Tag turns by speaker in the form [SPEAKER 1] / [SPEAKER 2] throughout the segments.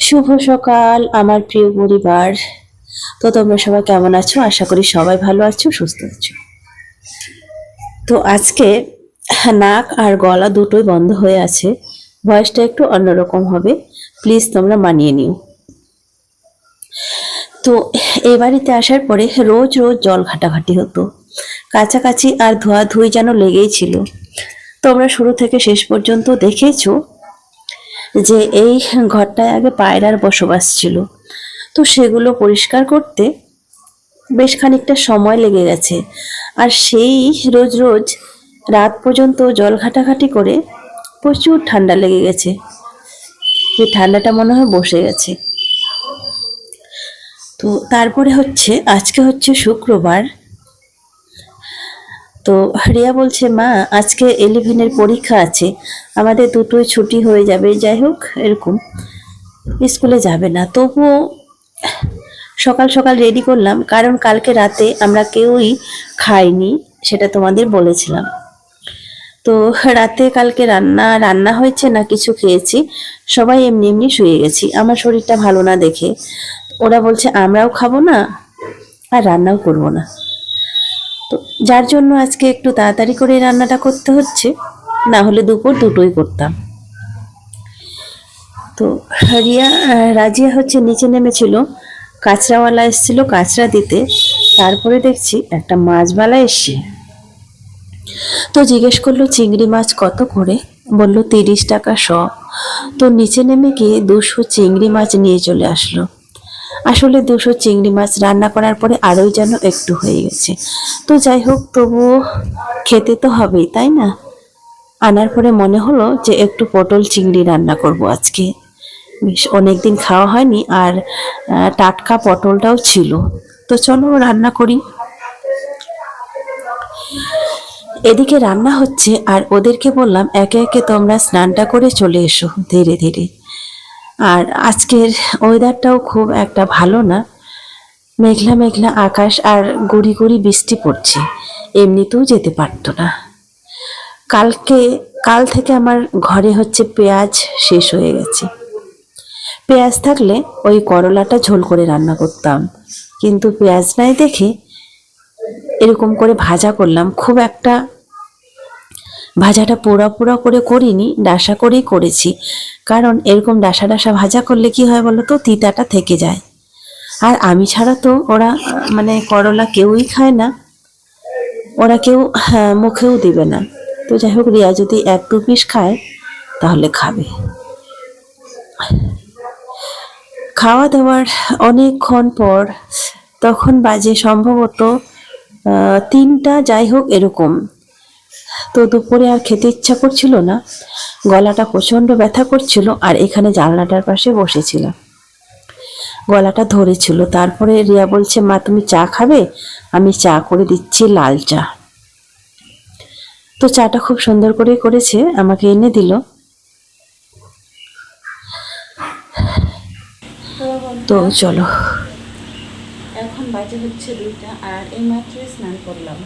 [SPEAKER 1] শুভ সকাল, আমার প্রিয় পরিবার। তো তোমরা সবাই কেমন আছো? আশা করি সবাই ভালো আছো, সুস্থ আছো। তো আজকে নাক আর গলা দুটোই বন্ধ হয়ে আছে। ভয়েসটা একটু অন্যরকম হবে। প্লিজ তোমরা মানিয়ে নিও। তো এ বাড়িতে আসার পরে রোজ রোজ জল ঘাটাঘাটি হতো। কাছাকাছি আর ধোয়া ধোয়াধুয়ি যেন লেগেই ছিল। তোমরা শুরু থেকে শেষ পর্যন্ত দেখেছ যে এই ঘরটায় আগে পায়রার বসবাস ছিল। তো সেগুলো পরিষ্কার করতে বেশ খানিকটা সময় লেগে গেছে। আর সেই রোজ রোজ রাত পর্যন্ত জল ঘাটাঘাটি করে প্রচুর ঠান্ডা লেগে গেছে। যে ঠান্ডাটা মনে হয় বসে গেছে। তো তারপরে হচ্ছে, আজকে হচ্ছে শুক্রবার। তো রিয়া বলছে, মা, আজকে ইলেভেনের পরীক্ষা আছে। আমাদের দুটোই ছুটি হয়ে যাবে। যাই হোক, এরকম। স্কুলে যাবে না। তবুও সকাল সকাল রেডি করলাম, কারণ কালকে রাতে আমরা কেউই খাইনি, সেটা তোমাদের বলেছিলাম। তো রাতে কালকে রান্না রান্না হয়েছে না কিছু খেয়েছি, সবাই এমনি এমনি শুয়ে গেছি। আমার শরীরটা ভালো না দেখে। ওরা বলছে, আমরাও খাব না, আর রান্নাও করব না। তো যার জন্য আজকে একটু তাড়াতাড়ি করে রান্নাটা করতে হচ্ছে, না হলে দুপুর দুটোই করতাম। তো রিয়া রাজিয়া হচ্ছে নিচে নেমেছিল, কাঁচরাওয়ালা এসেছিল কাঁচরা দিতে। তারপরে দেখছি একটা মাছবালা এসছে। তো জিজ্ঞেস করল, চিংড়ি মাছ কত করে? বলল, তিরিশ টাকা শ। তো নিচে নেমে গিয়ে দুশো চিংড়ি মাছ নিয়ে চলে আসলো। আসলে দুশো চিংড়ি মাছ রান্না করার পরে আরোই যেন একটু হয়ে গেছে। তো যাই হোক তবুও খেতে তো হবেই, তাই না? আনার পরে মনে হলো যে একটু পটল চিংড়ি রান্না করব আজকে। বেশ, অনেকদিন খাওয়া হয়নি আর টাটকা পটলটাও ছিল। তো চলো রান্না করি। এদিকে রান্না হচ্ছে আর ওদেরকে বললাম, একে একে তোমরা স্নানটা করে চলে এসো ধীরে ধীরে। আর আজকের ওয়েদারটাও খুব একটা ভালো না। মেঘলা মেঘলা আকাশ আর গুড়ি গুড়ি বৃষ্টি পড়ছে। এমনিতেও যেতে পারতো না। কালকে, কাল থেকে আমার ঘরে হচ্ছে পেঁয়াজ শেষ হয়ে গেছে। পেঁয়াজ থাকলে ওই করলাটা ঝোল করে রান্না করতাম। কিন্তু পেঁয়াজ নাই দেখে এরকম করে ভাজা করলাম। খুব একটা ভাজাটা পোড়া পোড়া করে করিনি ডাসা করেই করেছি। কারণ এরকম ডাসা ডাসা ভাজা করলে কি হয় বলো তো তিতাটা থেকে যায়। আর আমি ছাড়া তো ওরা মানে করলা কেউই খায় না। ওরা কেউ হ্যাঁ, মুখেও দিবে না। তো যাই হোক রিয়া যদি এক দু পিস খায় তাহলে খাবে। খাওয়া দাওয়ার অনেকক্ষণ পর তখন বাজে সম্ভবত তিনটা যাই হোক এরকম। তো দুপুরে আর খেতে ইচ্ছা করছিল না। গলাটা প্রচণ্ড ব্যথা করছিল আর এখানে জানলাটার পাশে বসেছিলাম। গলাটা ধরেছিল। তারপরে রিয়া বলছে, মা, তুমি চা খাবে? আমি চা করে দিচ্ছি লাল চা। তো চাটা খুব সুন্দর করে করেছে, আমাকে এনে দিল। তো চলো। এখন বাজে হচ্ছে দুইটা আর এই মাত্র স্নান করলাম।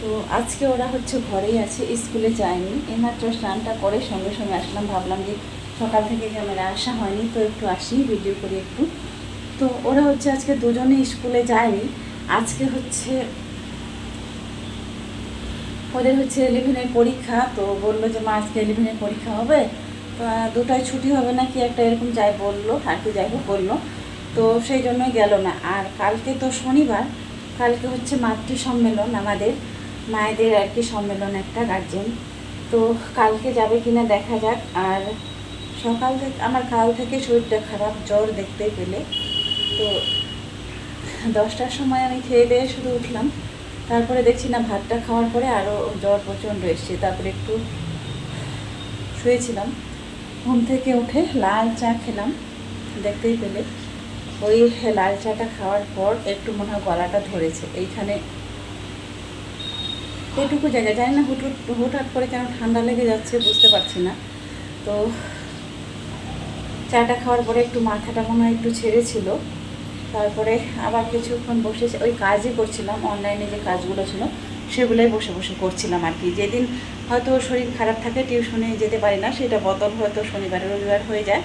[SPEAKER 1] তো আজকে ওরা হচ্ছে ঘরেই আছে, স্কুলে যায়নি। এইমাত্র স্নানটা করে সঙ্গে সঙ্গে আসলাম, ভাবলাম যে সকাল থেকে ক্যামেরা আসা হয়নি, তো একটু আসি ভিডিও করি একটু। তো ওরা হচ্ছে আজকে দুজনে স্কুলে যায়নি। আজকে হচ্ছে ওদের হচ্ছে ইলেভেনের পরীক্ষা, তো বলল যে মা আজকে ইলেভেনের পরীক্ষা হবে, তো দুটায় ছুটি হবে না কি একটা এরকম যাই বলল আর কি যাই হোক বলল। তো সেই জন্যই গেল না। আর কালকে তো শনিবার, কালকে হচ্ছে মাতৃ সম্মেলন আমাদের। মায়েদের আর কি সম্মেলন একটা গার্জেন তো কালকে যাবে কিনা দেখা যাক। আর সকাল থেকে, আমার কাল থেকে শরীরটা খারাপ, জ্বর দেখতে পেলে। তো দশটার সময় আমি খেয়ে দিয়ে শুধু উঠলাম। তারপরে দেখছি না, ভাতটা খাওয়ার পরে আরও জ্বর প্রচণ্ড এসছে। তারপরে একটু শুয়েছিলাম। ঘুম থেকে উঠে লাল চা খেলাম। দেখতেই পেলে। ওই লাল চাটা খাওয়ার পর একটু মনে হয় গলাটা ধরেছে। এইখানে এটুকু জায়গা? জানি না হুট হুট- হুটহাট করে কেন ঠান্ডা লেগে যাচ্ছে বুঝতে পারছি না। তো চাটা খাওয়ার পরে একটু মাথাটা মনে হয় একটু ছেড়েছিল। তারপরে আবার কিছুক্ষণ বসে ওই কাজই করছিলাম অনলাইনে যে কাজগুলো ছিল
[SPEAKER 2] সেগুলোই বসে বসে করছিলাম আর কি। যেদিন হয়তো শরীর খারাপ থাকে টিউশনে যেতে পারি না সেটা বদল হয়তো শনিবার রবিবার হয়ে যায়।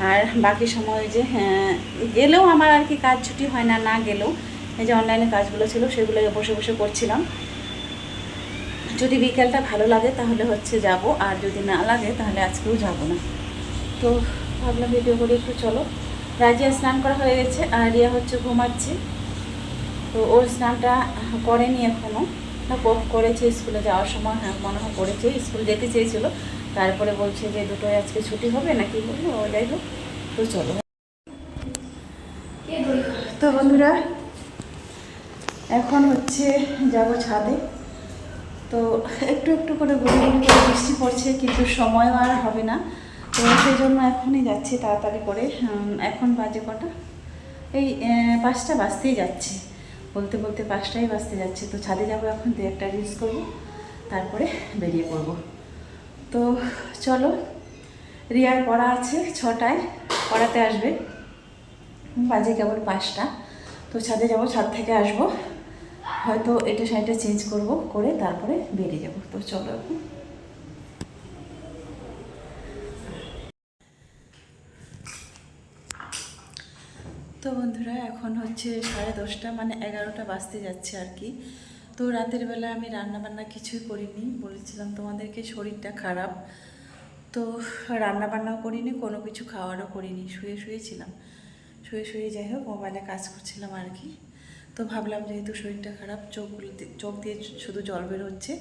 [SPEAKER 2] আর বাকি সময় যে হ্যাঁ, গেলেও আমার আর কি কাজ ছুটি হয় না না গেলেও এই যে অনলাইনে কাজগুলো ছিল সেগুলো বসে বসে করছিলাম। যদি বিকেলটা ভালো লাগে, তাহলে হচ্ছে যাব। আর যদি না লাগে, তাহলে আজকেও যাব না। তো ভাবলাম ভিডিও করে একটু চলো। রাজিয়া স্নান করা হয়ে গেছে, আর রিয়া হচ্ছে ঘুমাচ্ছে। তো ওর স্নানটা করেনি এখনও না করেছে স্কুলে যাওয়ার সময় হ্যাঁ মনে হয় করেছে। স্কুল যেতে চেয়েছিল। তারপরে বলছে যে, দুটোই আজকে ছুটি হবে নাকি বলল? ও যাই হোক, তো চলো। তো বন্ধুরা, এখন হচ্ছে যাব ছাদে। তো একটু একটু করে গুলি গুলি করে বৃষ্টি পড়ছে, কিন্তু সময় আর হবে না। তো সেই জন্য এখনই যাচ্ছি তাড়াতাড়ি করে। এখন বাজে কটা? এই পাঁচটা বাজতেই যাচ্ছে। বলতে বলতে পাঁচটাই বাজতে যাচ্ছে। তো ছাদে যাব এখন, দু একটা রিলস করব, তারপরে বেরিয়ে পড়ব। তো চলো, রিয়ার পড়া আছে ছটায়, পড়াতে আসবে। বাজে কেবল পাঁচটা। তো ছাদে যাব, ছাদ থেকে আসব। হয়তো এটা সাইডটা চেঞ্জ করব, করে তারপরে বেরিয়ে যাব। তো চলো এখন। তো বন্ধুরা, এখন হচ্ছে সাড়ে দশটা মানে এগারোটা বাজতে যাচ্ছে আর কি। তো রাতের বেলা আমি রান্না বান্না কিছুই করিনি। বলেছিলাম তোমাদেরকে শরীরটা খারাপ। তো রান্না বান্নাও করিনি, কোনো কিছু খাওয়ারও করিনি। শুয়ে শুয়েছিলাম। শুয়ে শুয়ে যাই হোক মোবাইলে কাজ করছিলাম আর কি। তো ভাবলাম যেহেতু শরীরটা খারাপ, চোখগুলো চোখ দিয়ে শুধু জল বের হচ্ছে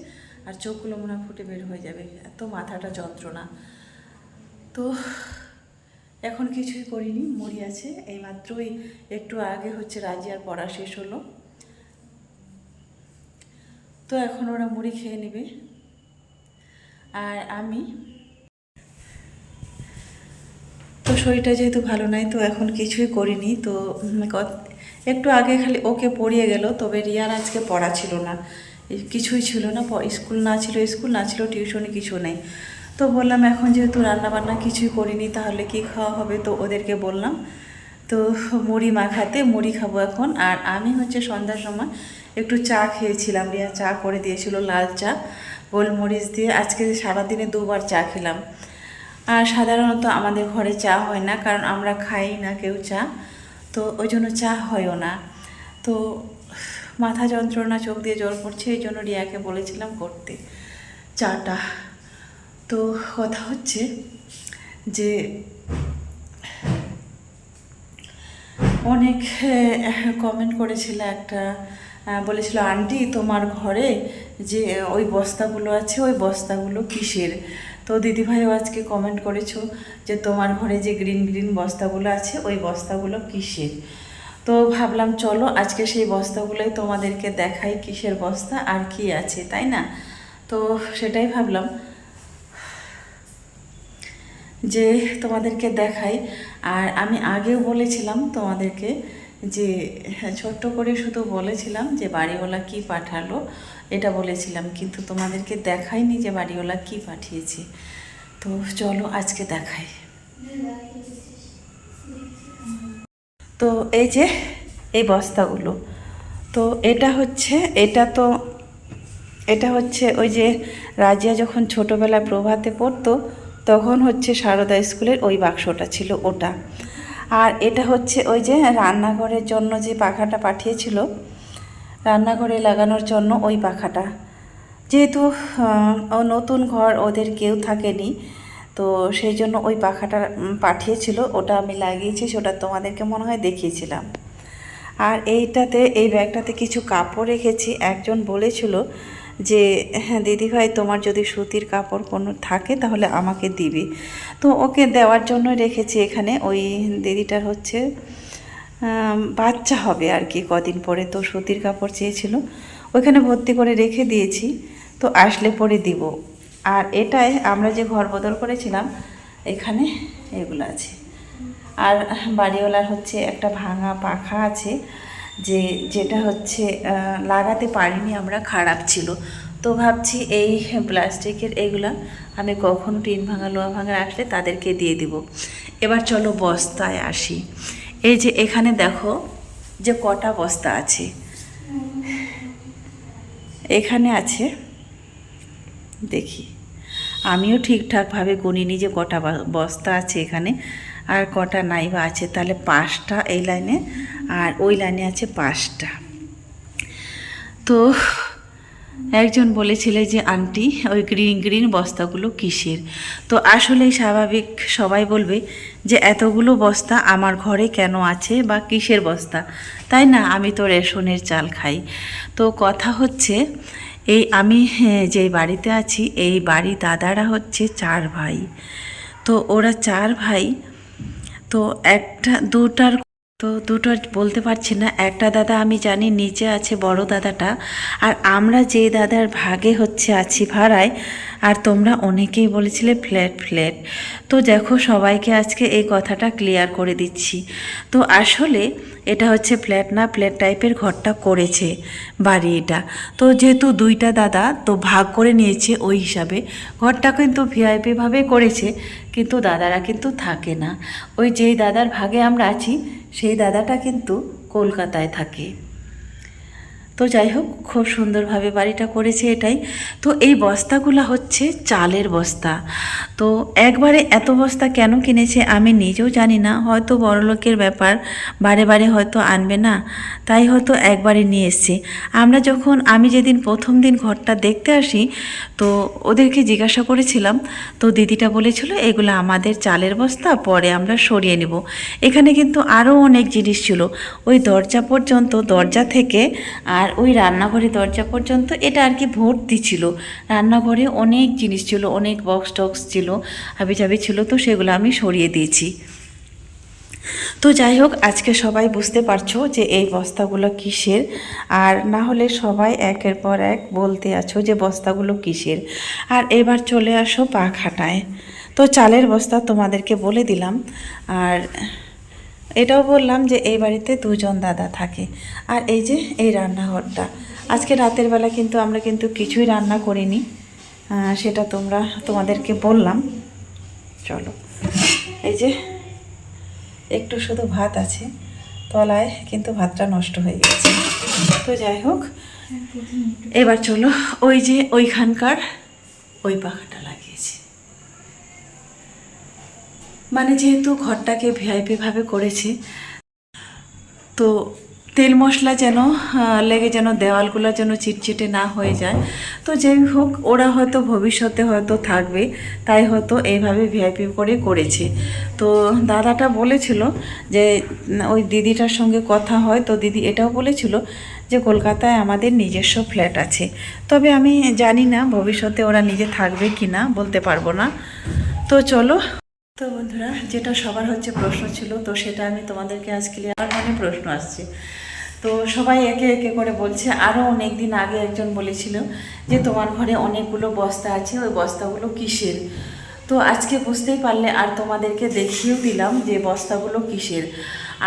[SPEAKER 2] আর চোখগুলো মনে হয় ফুটে বের হয়ে যাবে, এত মাথাটা যন্ত্রণা। তো এখন কিছুই করিনি, মুড়ি আছে, এইমাত্রই একটু আগে হচ্ছে রাজিয়ার পড়া শেষ হলো। তো এখন ওরা মুড়ি খেয়ে নেবে। আর আমি তো শরীরটা যেহেতু ভালো নাই, তো এখন কিছুই করিনি, তো একটু আগে খালি ওকে পড়িয়ে গেল, তবে রিয়ার আজকে পড়া ছিল না। কিছুই ছিল না স্কুল না ছিল স্কুল, না ছিল টিউশনে কিছু নেই। তো বললাম, এখন যেহেতু রান্না বান্না কিছুই করিনি, তাহলে কি খাওয়া হবে? তো ওদেরকে বললাম, তো মুড়ি মাখাতে, মুড়ি খাব এখন। আর আমি হচ্ছে সন্ধ্যার সময় একটু চা খেয়েছিলাম। রিয়া চা করে দিয়েছিল, লাল চা, গোলমরিচ দিয়ে। আজকে সারাদিনে দুবার চা খেলাম। আর সাধারণত আমাদের ঘরে চা হয় না, কারণ আমরা খাই না কেউ চা। তো ওই জন্য চা হয়ও না। তো মাথা যন্ত্রণা, চোখ দিয়ে জল পড়ছে, এই জন্য রিয়াকে বলেছিলাম করতে চাটা। তো কথা হচ্ছে যে অনেক কমেন্ট করেছিল একটা বলেছিল, আন্টি, তোমার ঘরে যে, ওই বস্তাগুলো আছে, ওই বস্তাগুলো কিসের? তো দিদিভাইও আজকে কমেন্ট করেছ যে তোমার ঘরে যে গ্রিন গ্রিন বস্তাগুলো আছে, ওই বস্তাগুলো কিসের? তো ভাবলাম চলো আজকে সেই বস্তাগুলোই তোমাদেরকে দেখাই কিসের বস্তা আর কি আছে, তাই না? তো সেটাই ভাবলাম যে তোমাদেরকে দেখাই। আর আমি আগেও বলেছিলাম তোমাদেরকে যে হ্যাঁ, ছোট্ট করে শুধু বলেছিলাম যে বাড়িওয়ালা কি পাঠালো এটা বলেছিলাম কিন্তু তোমাদেরকে দেখাইনি যে বাড়িওয়ালা কি পাঠিয়েছে। তো চলো আজকে দেখাই। তো এই যে এই বস্তাগুলো। তো এটা হচ্ছে এটা তো এটা হচ্ছে ওই যে রাজিয়া যখন ছোটোবেলায় প্রভাতে পড়তো তখন হচ্ছে সারদা স্কুলের ওই বাক্সটা ছিল ওটা। আর এটা হচ্ছে ওই যে রান্নাঘরের জন্য যে পাখাটা পাঠিয়েছিল, রান্নাঘরে লাগানোর জন্য ওই পাখাটা। যেহেতু ও নতুন ঘর ওদের কেউ থাকেনি, তো সেই জন্য ওই পাখাটা পাঠিয়েছিল, ওটা আমি লাগিয়েছি, সেটা তোমাদেরকে মনে হয় দেখিয়েছিলাম। আর এইটাতে, এই ব্যাগটাতে কিছু কাপড় রেখেছি, একজন বলেছিল যে হ্যাঁ দিদিভাই, তোমার যদি সুতির কাপড় কোনো থাকে তাহলে আমাকে দিবে। তো ওকে দেওয়ার জন্য রেখেছি এখানে। ওই দিদিটার হচ্ছে বাচ্চা হবে আর কি কদিন পরে তো সুতির কাপড় চেয়েছিল। ওইখানে ভর্তি করে রেখে দিয়েছি। তো আসলে পরে দিব। আর এটাই আমরা যে ঘর বদল করেছিলাম, এখানে এগুলো আছে। আর বাড়িওয়ালার হচ্ছে একটা ভাঙা পাখা আছে। যে যেটা হচ্ছে লাগাতে পারিনি আমরা, খারাপ ছিল। তো ভাবছি এই প্লাস্টিকের এইগুলা আমি কখনো টিন ভাঙা, লোহা ভাঙা আসলে তাদেরকে দিয়ে দিব। এবার চলো বস্তায় আসি। এই যে এখানে দেখো যে কটা বস্তা আছে। এখানে আছে, দেখি। আমিও ঠিকঠাকভাবে গুনিনি যে কটা বস্তা আছে এখানে। আর কটা নাই বা আছে, তাহলে পাঁচটা এই লাইনে আর ওই লাইনে আছে পাঁচটা। তো একজন বলেছিলে যে, আন্টি, ওই গ্রিন গ্রিন বস্তাগুলো কিসের? তো আসলেই স্বাভাবিক সবাই বলবে যে, এতগুলো বস্তা আমার ঘরে কেন আছে বা কিসের বস্তা? তাই না? আমি তো রেশনের চাল খাই। তো কথা হচ্ছে, এই আমি যেই বাড়িতে আছি, এই বাড়ি দাদারা হচ্ছে চার ভাই। তো ওরা চার ভাই তো একটা, দুটার তো দুটো বলতে পারছি না। একটা দাদা আমি জানি নিচে আছে, বড় দাদাটা। আর আমরা যে দাদার ভাগে হচ্ছে আছি ভাড়ায় আর তোমরা অনেকেই বলেছিলে ফ্ল্যাট ফ্ল্যাট। তো দেখো, সবাইকে আজকে এই কথাটা ক্লিয়ার করে দিচ্ছি। তো আসলে এটা হচ্ছে ফ্ল্যাট না ফ্ল্যাট টাইপের ঘরটা করেছে বাড়ি এটা। তো যেহেতু দুইটা দাদা, তো ভাগ করে নিয়েছে ওই হিসাবে। ঘরটা কিন্তু ভিআইপিভাবে করেছে, কিন্তু দাদারা কিন্তু থাকে না। ওই যেই দাদার ভাগে আমরা আছি, সেই দাদাটা কিন্তু কলকাতায় থাকে। তো যাই হোক, খুব সুন্দরভাবে বাড়িটা করেছে এটাই। তো এই বস্তাগুলো হচ্ছে চালের বস্তা। তো একবারে এত বস্তা কেন কিনেছে আমি নিজেও জানি না, হয়তো বড়লোকের ব্যাপার, বারে বারে হয়তো আনবে না, তাই হয়তো একবারে নিয়ে এসছে। আমরা যখন, আমি যেদিন প্রথম দিন ঘরটা দেখতে আসি, তো ওদেরকে জিজ্ঞাসা করেছিলাম, তো দিদিটা বলেছিল, এগুলো আমাদের চালের বস্তা, পরে আমরা সরিয়ে নেব। এখানে কিন্তু আরও অনেক জিনিস ছিল। ওই দরজা পর্যন্ত, দরজা থেকে আর ওই রান্নাঘরে দরজা পর্যন্ত এটা আর কি ভর্তি ছিল। রান্নাঘরে অনেক জিনিস ছিল, অনেক বক্স টক্স ছিল হাবি জাবি ছিল, তো সেগুলো আমি সরিয়ে দিয়েছি। তো যাই হোক, আজকে সবাই বুঝতে পারছ যে এই বস্তাগুলো কিসের? আর না হলে সবাই একের পর এক বলতে আছো যে বস্তাগুলো কিসের। আর এবার চলে আসো পাখাটায়। তো চালের বস্তা তোমাদেরকে বলে দিলাম। আর এটাও বললাম যে এই বাড়িতে দুজন দাদা থাকে। আর এই যে এই রান্নাঘরটা। আজকে রাতের বেলা কিন্তু আমরা কিন্তু কিছুই রান্না করিনি। সেটা তোমরা, তোমাদেরকে বললাম। চলো। এই যে একটু শুধু ভাত আছে। তলায় কিন্তু ভাতটা নষ্ট হয়ে গেছে। তো যাই হোক, এবার চলো ওই যে ওইখানকার ওই পাখাটা লাগিয়েছে মানে যেহেতু ঘরটাকে ভিআইপি ভাবে করেছে, তো তেল মশলা যেন লেগে যেন, দেওয়ালগুলো যেন চিটচিটে না হয়ে যায়। তো যাই হোক, ওরা হয়তো ভবিষ্যতে হয়তো থাকবে, তাই হয়তো এইভাবে ভিআইপি করে করেছে। তো দাদাটা বলেছিল যে, ওই দিদিটার সঙ্গে কথা হয়, তো দিদি এটাও বলেছিল যে, কলকাতায় আমাদের নিজস্ব ফ্ল্যাট আছে। তবে আমি জানি না ভবিষ্যতে ওরা নিজে থাকবে কি না বলতে পারব না। তো চলো তো বন্ধুরা, যেটা সবার হচ্ছে প্রশ্ন ছিল, তো সেটা আমি তোমাদেরকে আজ ক্লিয়ার মানে প্রশ্ন আসছে। তো সবাই একে একে করে বলছে আরও অনেক দিন আগে একজন বলেছিল যে তোমার ঘরে অনেকগুলো বস্তা আছে, ওই বস্তাগুলো কিসের? তো আজকে বুঝতেই পারলে আর তোমাদেরকে দেখিয়েও দিলাম যে বস্তাগুলো কিসের।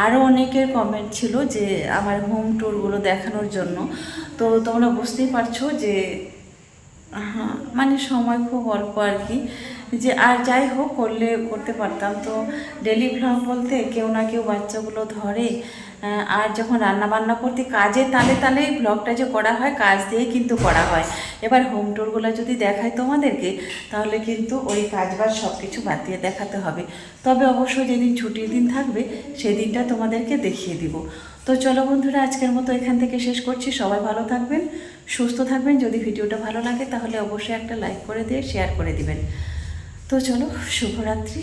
[SPEAKER 2] আরও অনেকের কমেন্ট ছিল যে আমার হোম ট্যুরগুলো দেখানোর জন্য। তো তোমরা বুঝতেই পারছ যে হ্যাঁ মানে সময় খুব অল্প আর কি। যে আর যাই হোক করলে, করতে পারতাম। তো ডেলি ভ্লগ বলতে কেউ না কেউ বাচ্চাগুলো ধরে। আর যখন রান্না বান্না করতে কাজে তালে তালে ব্লগটা যে করা হয়, কাজ দিয়েই কিন্তু করা হয়। এবার হোম টুরগুলো যদি দেখায় তোমাদেরকে, তাহলে কিন্তু ওই কাজ বাজ সব কিছু বাদ দিয়ে দেখাতে হবে। তবে অবশ্য যেদিন ছুটির দিন থাকবে সেই দিনটা তোমাদেরকে দেখিয়ে দিব। তো চলো বন্ধুরা, আজকের মতো এখান থেকে শেষ করছি। সবাই ভালো থাকবেন, সুস্থ থাকবেন। যদি ভিডিওটা ভালো লাগে, তাহলে অবশ্যই একটা লাইক করে দিয়ে শেয়ার করে দিবেন। তো চলো শুভরাত্রি।